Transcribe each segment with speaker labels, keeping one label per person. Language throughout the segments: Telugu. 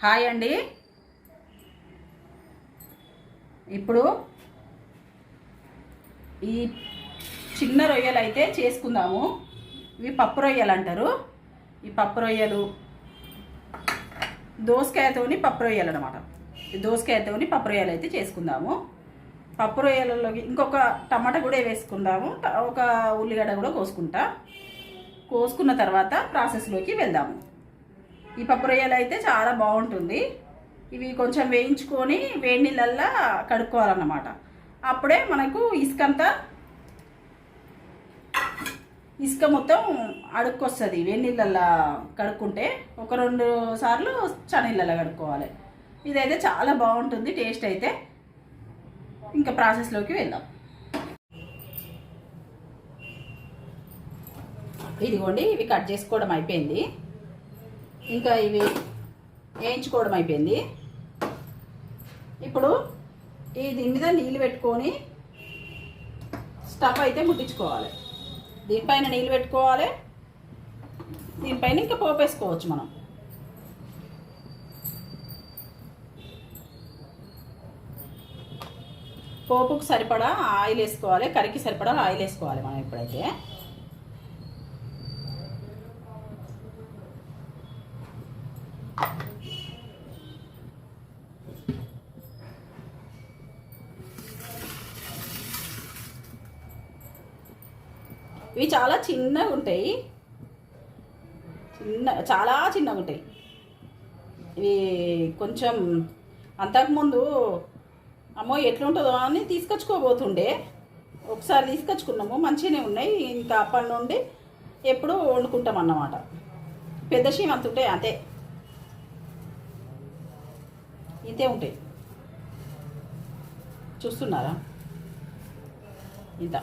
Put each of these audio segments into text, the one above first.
Speaker 1: హాయ్ అండి. ఇప్పుడు ఈ చిన్న రొయ్యలు అయితే చేసుకుందాము. ఇవి పప్పు రొయ్యలు అంటారు. ఈ పప్పు రొయ్యలు దోసకాయతోని పప్పు రొయ్యలు అనమాట ఈ దోసకాయతోని పప్పు రొయ్యలు అయితే చేసుకుందాము. పప్పు రొయ్యలలోకి ఇంకొక టమాటా కూడా వేసుకుందాము. ఒక ఉల్లిగడ్డ కూడా కోసుకుంటా. కోసుకున్న తర్వాత ప్రాసెస్లోకి వెళ్దాము. ఈ పప్పు రొయ్యలు అయితే చాలా బాగుంటుంది. ఇవి కొంచెం వేయించుకొని వేడి నీళ్ళల్లో కడుక్కోవాలన్నమాట. అప్పుడే మనకు ఇసుక అంతా ఇసుక మొత్తం అడుక్కొస్తుంది వేడి నీళ్ళల్లో కడుక్కుంటే. ఒక రెండు సార్లు చనీళ్ళల్లో కడుక్కోవాలి. ఇదైతే చాలా బాగుంటుంది టేస్ట్ అయితే. ఇంకా ప్రాసెస్లోకి వెళ్దాం. ఇదిగోండి ఇవి కట్ చేసుకోవడం అయిపోయింది. ఇంకా ఇవి వేయించుకోవడం అయిపోయింది. ఇప్పుడు ఈ దీని మీద నీళ్ళు పెట్టుకొని స్టవ్ అయితే ముట్టించుకోవాలి. దీనిపైన నీళ్ళు పెట్టుకోవాలి. దీనిపైన ఇంకా పోపు వేసుకోవచ్చు మనం. పోపుకు సరిపడా ఆయిల్ వేసుకోవాలి కరికి సరిపడా ఆయిల్ వేసుకోవాలి మనం ఇప్పుడైతే ఇవి చాలా చిన్నగా ఉంటాయి. చిన్న చాలా చిన్నగా ఉంటాయి. ఇవి కొంచెం అంతకుముందు అమ్మో ఎట్లుంటుందో అని తీసుకొచ్చుకోబోతుండే. ఒకసారి తీసుకొచ్చుకున్నాము మంచిగానే ఉన్నాయి. ఇంకా అప్పటి నుండి ఎప్పుడు వండుకుంటాం అన్నమాట. పెద్ద షీమ్ అంత ఉంటాయి అంతే. ఇంతే ఉంటాయి. చూస్తున్నారా? ఇంత.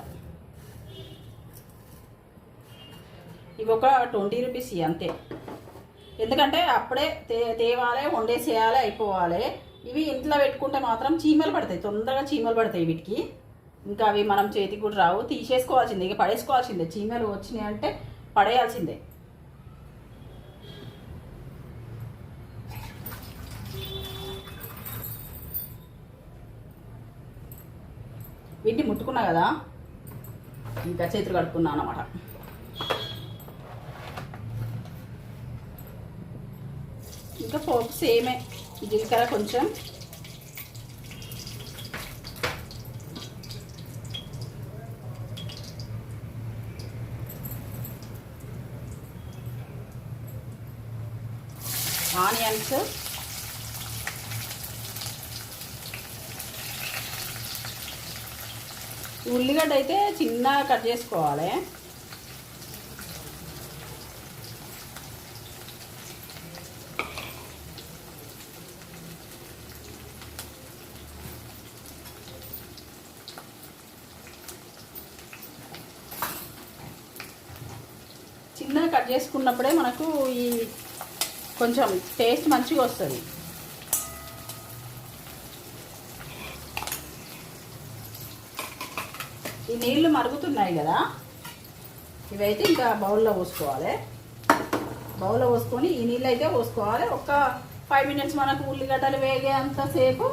Speaker 1: ఇవి ఒక ట్వంటీ రూపీస్ అంతే. ఎందుకంటే అప్పుడే తే తేవాలి వండేసేయాలి అయిపోవాలి. ఇవి ఇంట్లో పెట్టుకుంటే మాత్రం చీమలు పడతాయి. తొందరగా చీమలు పడతాయి వీటికి. ఇంకా అవి మనం చేతికి కూడా రావు. తీసేసుకోవాల్సిందే. ఇక పడేసుకోవాల్సిందే. చీమలు వచ్చినాయి అంటే పడేయాల్సిందే. వీటిని ముట్టుకున్నా కదా? ఇంకా చేతులు కడుక్కున్నా అనమాట ఇంకా పోపు సేమే జీలకర్ర కొంచెం ఆనియన్స్ ఉల్లిగడ్డ అయితే చిన్నగా కట్ చేసుకోవాలి చిన్నగా కట్ చేసుకున్నప్పుడే మనకు ఈ కొంచెం టేస్ట్ మంచిగా వస్తుంది. ఈ నీళ్ళు మరుగుతున్నాయి కదా ఇవైతే ఇంకా బౌల్లో పోసుకోవాలి. బౌల్లో పోసుకొని ఈ నీళ్ళు అయితే పోసుకోవాలి. ఒక ఫైవ్ మినిట్స్ మనకు ఉల్లిగడ్డలు వేగే అంతసేపు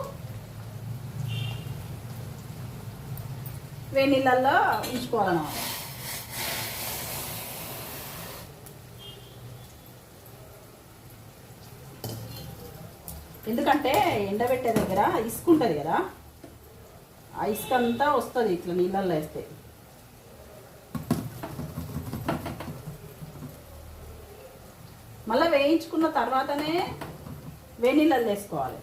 Speaker 1: వేడి నీళ్ళల్లో ఉంచుకోవాలన్నమాట. ఎందుకంటే ఎండబెట్టే దగ్గర ఇసుక ఉంటుంది కదా ఆ ఇసుక అంతా వస్తుంది ఇట్లా నీళ్ళల్లో వేస్తే. మళ్ళీ వేయించుకున్న తర్వాతనే వేడి వేసుకోవాలి.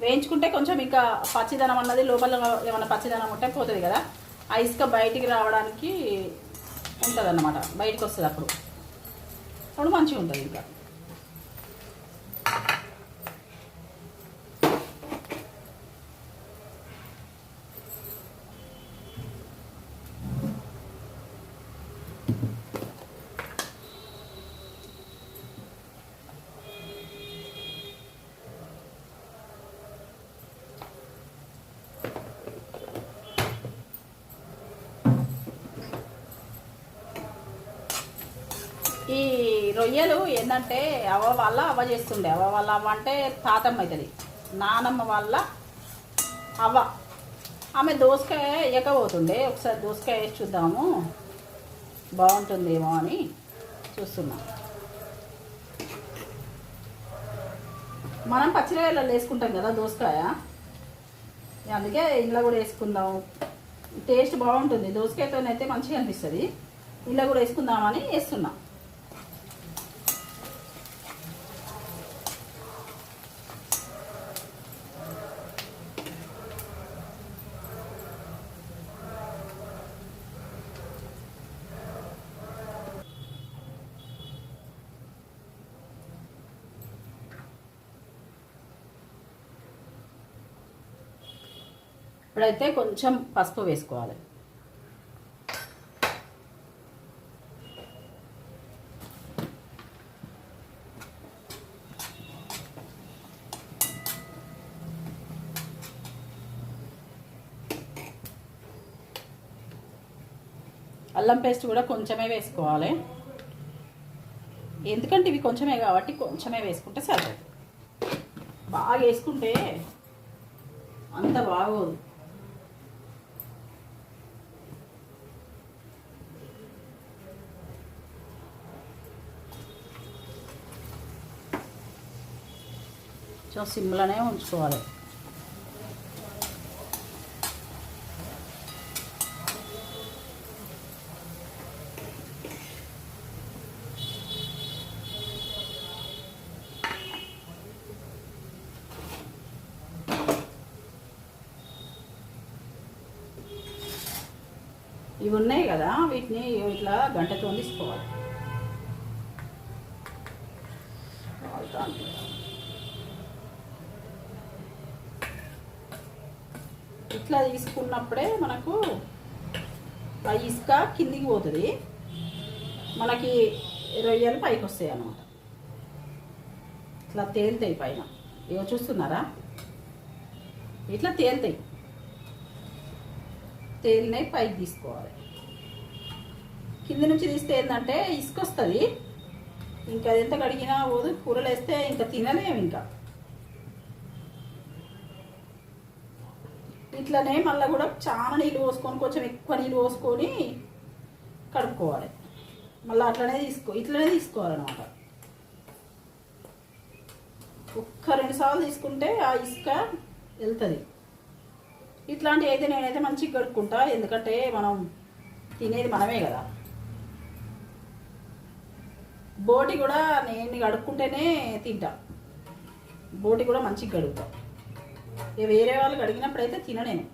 Speaker 1: వేయించుకుంటే కొంచెం ఇంకా పచ్చిదనం అన్నది లోపల ఏమైనా పచ్చిదనం ఉంటే పోతుంది కదా ఆ ఇసుక బయటికి రావడానికి ఉంటుంది అన్నమాట బయటకు వస్తుంది అప్పుడు. అప్పుడు మంచిగా ఉంటుంది ఇంకా ఈ రొయ్యలు ఏంటంటే అవ్వ వాళ్ళ అవ్వ చేస్తుండే. అవ్వ వాళ్ళ అవ్వ అంటే తాతమ్మ అవుతుంది నానమ్మ వాళ్ళ అవ్వ. ఆమె దోసకాయ వేయకపోతుండే. ఒకసారి దోసకాయ వేసి చూద్దాము. బాగుంటుందేమో అని చూస్తున్నాం. మనం పచ్చిరకాయలలో వేసుకుంటాం కదా దోసకాయ. అందుకే ఇంట్లో కూడా వేసుకుందాం. టేస్ట్ బాగుంటుంది. దోసకాయతోనైతే మంచిగా అనిపిస్తుంది. ఇంట్లో కూడా వేసుకుందామని వేస్తున్నాం. ఇప్పుడైతే కొంచెం పసుపు వేసుకోవాలి. అల్లం పేస్ట్ కూడా కొంచెమే వేసుకోవాలి. ఎందుకంటే ఇవి కొంచెమే కాబట్టి కొంచెమే వేసుకుంటే సరిపోతుంది. బాగా వేసుకుంటే అంత బాగోదు. సో సిమ్లోనే ఉంచుకోవాలి. ఇవి ఉన్నాయి కదా వీటిని ఇట్లా గంటతో తీసుకోవాలి. ఇట్లా తీసుకున్నప్పుడే మనకు ఆ ఇసుక కిందికి పోతుంది. మనకి రొయ్యలు పైకి వస్తాయి అన్నమాట. ఇట్లా తేలుతాయి పైన. ఇవో చూస్తున్నారా? ఇట్లా తేలుతాయి. తేలినవి పైకి తీసుకోవాలి. కింద నుంచి తీస్తే ఏంటంటే ఇసుక వస్తుంది. ఇంకా అది ఎంత కడిగినా పోదు కూరలు వేస్తే ఇంకా తినలేము ఇంకా. ఇట్లనే మళ్ళీ కూడా చాలా నీళ్ళు పోసుకొని కొంచెం ఎక్కువ నీళ్ళు పోసుకొని కడుక్కోవాలి. మళ్ళీ అట్లనే తీసుకో ఇట్లనే తీసుకోవాలన్నమాట. ఒక్క రెండు సార్లు తీసుకుంటే ఆ ఇసుక వెళ్తుంది. ఇట్లాంటివి అయితే నేనైతే మంచిగా కడుక్కుంటా ఎందుకంటే మనం తినేది మనమే కదా. బోటి కూడా నేను కడుక్కుంటేనే తింటా. బోటి కూడా మంచిగా కడుగుతా. ఇక వేరే వాళ్ళకి అడిగినప్పుడు అయితే తిననేను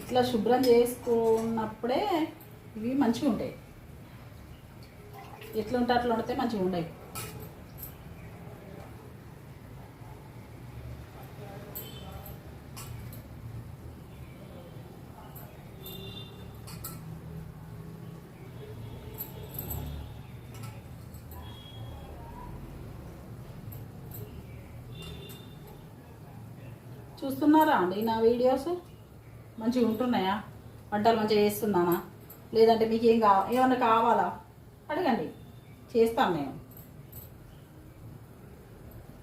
Speaker 1: ఇట్లా శుభ్రం చేసుకున్నప్పుడే ఇవి మంచిగా ఉంటాయి. ఎట్లా ఉంటే అట్లా ఉంటే మంచిగా ఉండవు చూస్తున్నారా అండి నా వీడియోస్? మంచిగా ఉంటున్నాయా? వంటలు మంచిగా చేస్తున్నానా? లేదంటే మీకు ఏం కావ ఏమన్నా కావాలా? అడగండి. చేస్తాను నేను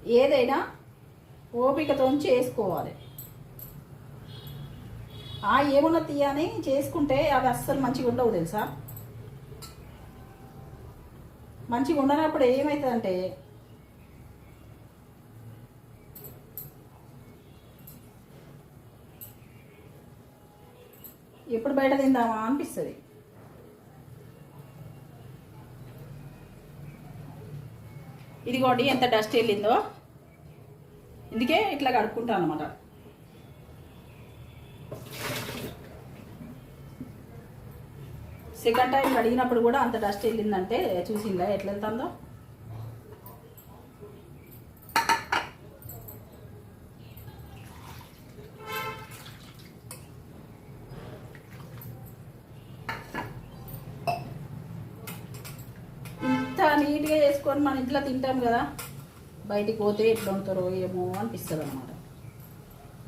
Speaker 1: ఏదైనా ఓపికతో చేసుకోవాలి. ఆ ఏమన్నా తీయని చేసుకుంటే అవి అస్సలు మంచిగా ఉండవు తెలుసా? మంచిగా ఉండనప్పుడు ఏమవుతుందంటే ఎప్పుడు బయట తిందామా అనిపిస్తుంది. ఇదిగోండి ఎంత డస్ట్ వెళ్ళిందో. ఇందుకే ఇట్లా కడుక్కుంటాను అనమాట సెకండ్ టైం కడిగినప్పుడు కూడా అంత డస్ట్ వెళ్ళిందంటే చూసిందా ఎట్లా వెళ్తుందో ఇంత పెట్టుకొని మన ఇంట్లో తింటాం కదా బయటికి పోతే ఎట్లా ఉంటారో ఏమో అనిపిస్తుంది అనమాట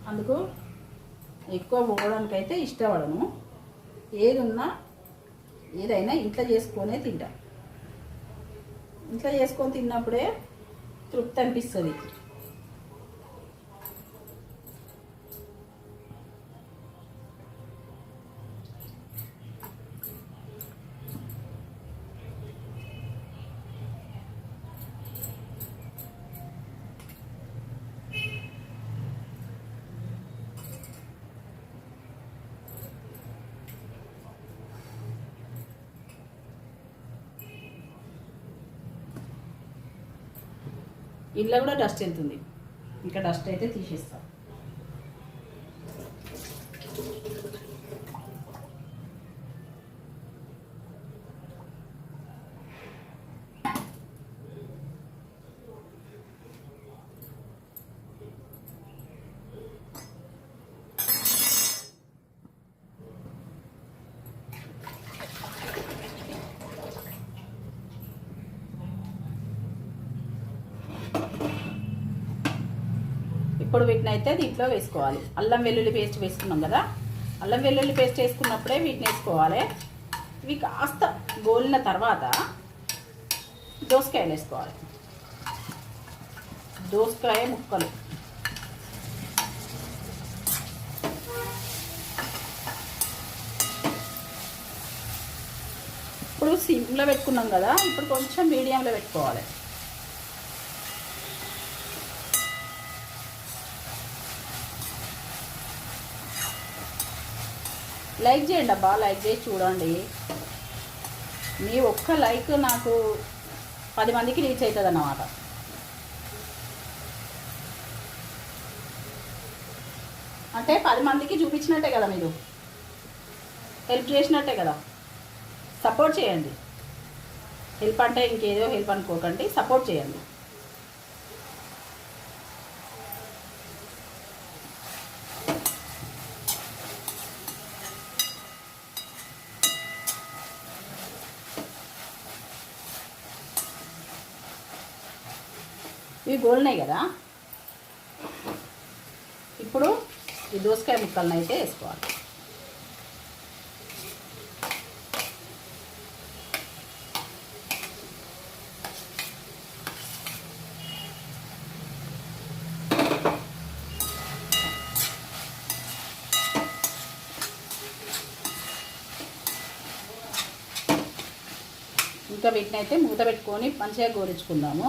Speaker 1: అందుకు ఎక్కువ పోవడానికైతే ఇష్టపడను. ఏది ఉన్నా ఏదైనా ఇంట్లో చేసుకొనే తింటాం. ఇంట్లో చేసుకొని తిన్నప్పుడే తృప్తి అనిపిస్తుంది. కూడా డస్ట్ వెళ్తుంది ఇంకా డస్ట్ అయితే తీసేస్తాం. ఇప్పుడు వీటిని అయితే దీంట్లో వేసుకోవాలి. అల్లం వెల్లుల్లి పేస్ట్ వేసుకున్నాం కదా? అల్లం వెల్లుల్లి పేస్ట్ వేసుకున్నప్పుడే వీటిని వేసుకోవాలి. ఇవి కాస్త గోలిన తర్వాత దోసకాయలు వేసుకోవాలి. దోసకాయ ముక్కలు. ఇప్పుడు సిమ్లో పెట్టుకున్నాం కదా? ఇప్పుడు కొంచెం మీడియంలో పెట్టుకోవాలి. లైక్ చేయండి అబ్బా లైక్ చేసి చూడండి. మీ ఒక్క లైక్ నాకు పది మందికి రీచ్ అవుతుంది అన్నమాట. అంటే పది మందికి చూపించినట్టే కదా మీరు. హెల్ప్ చేసినట్టే కదా. సపోర్ట్ చేయండి. హెల్ప్ అంటే ఇంకేదో హెల్ప్ అనుకోకండి సపోర్ట్ చేయండి. ఇవి గోల్నాయి కదా. ఇప్పుడు ఈ దోసకాయ ముక్కలను అయితే వేసుకోవాలి. ఇంకా వీటిని అయితే మూత పెట్టుకొని మంచిగా గోరించుకుందాము.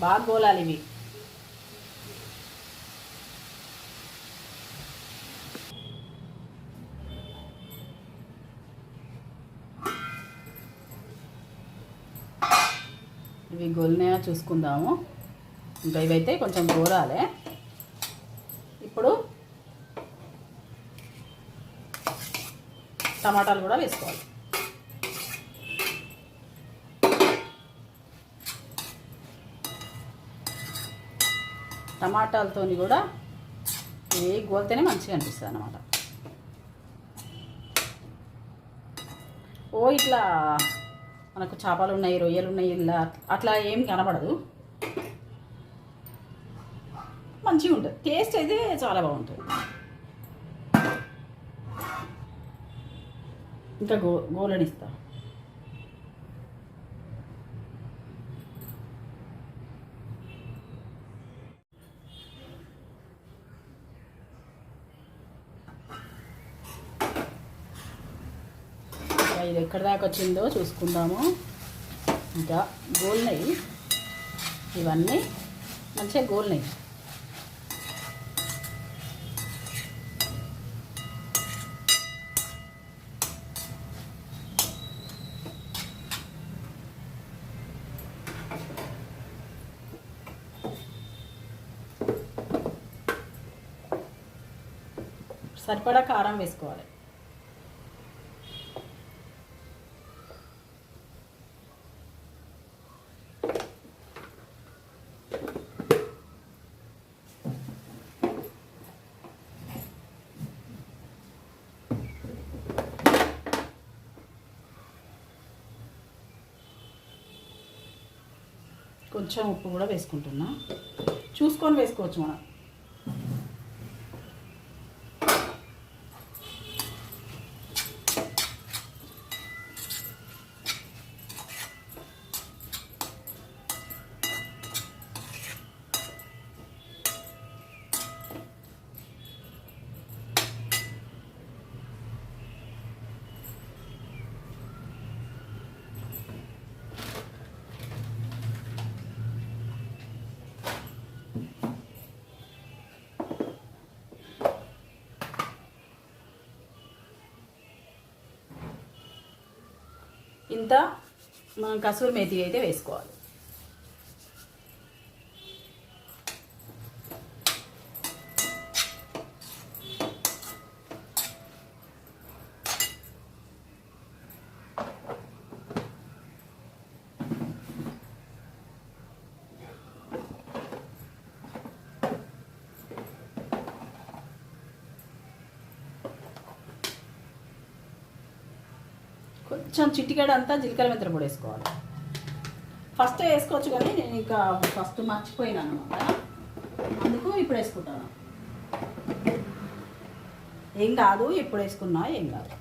Speaker 1: బాగా గోలాలి ఇవి. ఇవి గోలినాయా చూసుకుందాము. ఇంకా ఇవైతే కొంచెం గోరాలి ఇప్పుడు టమాటాలు కూడా వేసుకోవాలి. టమాటాలతో కూడా ఇవి గోలితేనే మంచిగా అనిపిస్తుంది అనమాట ఓ ఇట్లా మనకు చేపలు ఉన్నాయి రొయ్యలు ఉన్నాయి ఇలా అట్లా ఏం కనబడదు. మంచిగా ఉంటుంది. టేస్ట్ అయితే చాలా బాగుంటుంది. ఇంకా గో గోలనిస్తా ఇది ఎక్కడి దాకా వచ్చిందో చూసుకుందాము. ఇంకా గోల్నయి ఇవన్నీ మంచిగా గోల్నయి సరిపడా కారం వేసుకోవాలి. కొంచెం ఉప్పు కూడా వేసుకుంటున్నా. చూసుకొని వేసుకోవచ్చు మనం. ఇంత మనం కసూరి మేతి అయితే వేసుకోవాలి. కొంచెం చిట్టికాడ అంతా జీలకర్ర మెంతులు కూడా వేసుకోవాలి. ఫస్ట్ వేసుకోవచ్చు కానీ నేను ఇంకా ఫస్ట్ మర్చిపోయినాను అనమాట. అందుకు ఇప్పుడు వేసుకుంటాను. ఏం కాదు ఎప్పుడు వేసుకున్నా ఏం కాదు.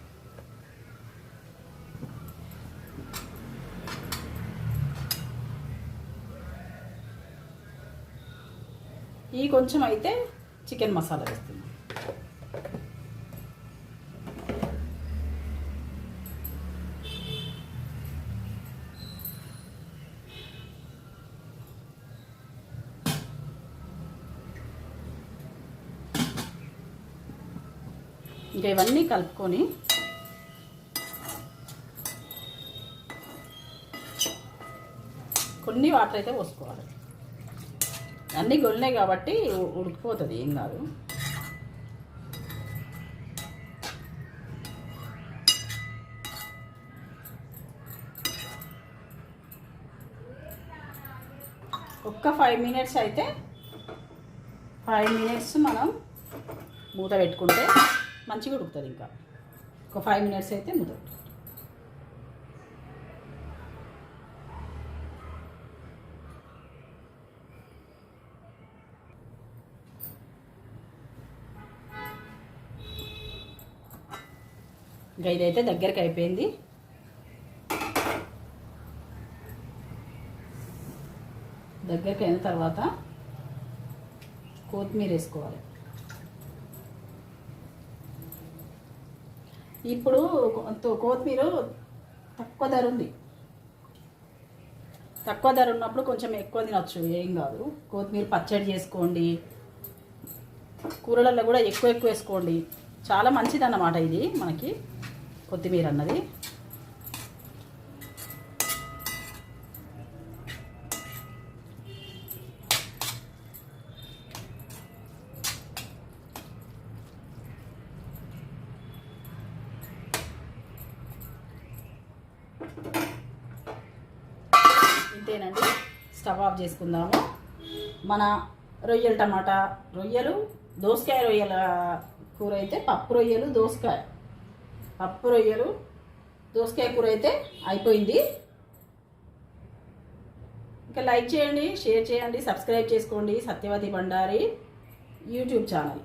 Speaker 1: ఈ కొంచెం అయితే చికెన్ మసాలా వేస్తున్నాను ఇంకా ఇవన్నీ కలుపుకొని కొన్ని వాటర్ అయితే పోసుకోవాలి. అన్నీ గొల్లినాయి కాబట్టి ఉడికిపోతుంది ఏం కాదు. ఒక్క ఫైవ్ మినిట్స్ అయితే ఫైవ్ మినిట్స్ మనం మూత పెట్టుకుంటే మంచిగా ఉడుకుతుంది ఇంకా. ఒక ఫైవ్ మినిట్స్ అయితే మూత ఇంకా ఇదైతే దగ్గరికి అయిపోయింది. దగ్గరికి అయిన తర్వాత కొత్తిమీర వేసుకోవాలి. ఇప్పుడు కొత్తిమీర తక్కువ ధర ఉంది. తక్కువ ధర ఉన్నప్పుడు కొంచెం ఎక్కువ తినొచ్చు ఏం కాదు. కొత్తిమీర పచ్చడి చేసుకోండి. కూరలలో కూడా ఎక్కువ ఎక్కువ వేసుకోండి. చాలా మంచిది అన్నమాట ఇది మనకి కొత్తిమీర అన్నది. ఇంతేనండి. స్టవ్ ఆఫ్ చేసుకుందాము. మన రొయ్యల టమాటా రొయ్యలు దోసకాయ రొయ్యల కూర అయితే పప్పు రొయ్యలు దోసకాయ పప్పు రొయ్యలు దోసకాయ కూర అయితే అయిపోయింది. ఇంకా లైక్ చేయండి షేర్ చేయండి సబ్స్క్రైబ్ చేసుకోండి. Satyavathi Bandari YouTube channel.